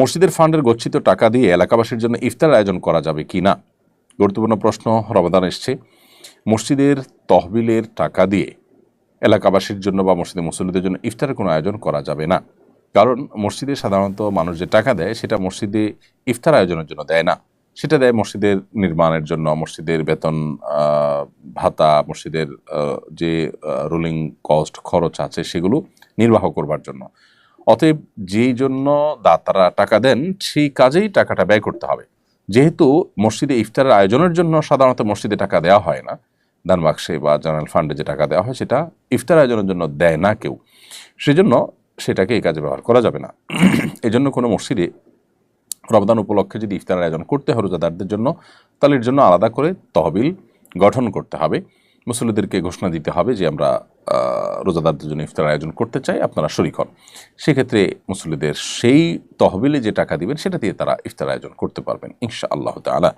মসজিদের ফান্ডের গচ্ছিত টাকা দিয়ে এলাকাবাসীর জন্য ইফতার আয়োজন করা যাবে কি না? গুরুত্বপূর্ণ প্রশ্ন রমাদান এসছে। মসজিদের তহবিলের টাকা দিয়ে এলাকাবাসীর জন্য বা মসজিদে মুসল্লিদের জন্য ইফতারের কোনো আয়োজন করা যাবে না। কারণ মসজিদে সাধারণত মানুষ যে টাকা দেয়, সেটা মসজিদে ইফতার আয়োজনের জন্য দেয় না। সেটা দেয় মসজিদের নির্মাণের জন্য, মসজিদের বেতন ভাতা, মসজিদের যে রুলিং কস্ট খরচ আছে, সেগুলো নির্বাহ করবার জন্য। অতএব যেই জন্য দাতারা টাকা দেন, সেই কাজেই টাকাটা ব্যয় করতে হবে। যেহেতু মসজিদে ইফতারের আয়োজনের জন্য সাধারণত মসজিদে টাকা দেওয়া হয় না দান বাক্সে বা জেনারেল ফান্ডে যে টাকা দেওয়া হয়, সেটা ইফতার আয়োজনের জন্য দেয় না কেউ। সেজন্য সেটাকে এই কাজে ব্যবহার করা যাবে না। এজন্য কোনো মসজিদে রমদান উপলক্ষে যদি ইফতার আয়োজন করতে হয় রোজাদারদের জন্য, তাহলে এর জন্য আলাদা করে তহবিল গঠন করতে হবে। মুসল্লিদেরকে ঘোষণা দিতে হবে যে আমরা রোজাদারদের জন্য ইফতার আয়োজন করতে চাই, আপনারা শরিক হন। সেক্ষেত্রে মুসল্লিদের সেই তহবিলে যে টাকা দিবেন, সেটা দিয়ে তারা ইফতার আয়োজন করতে পারবেন ইনশা আল্লাহ তালা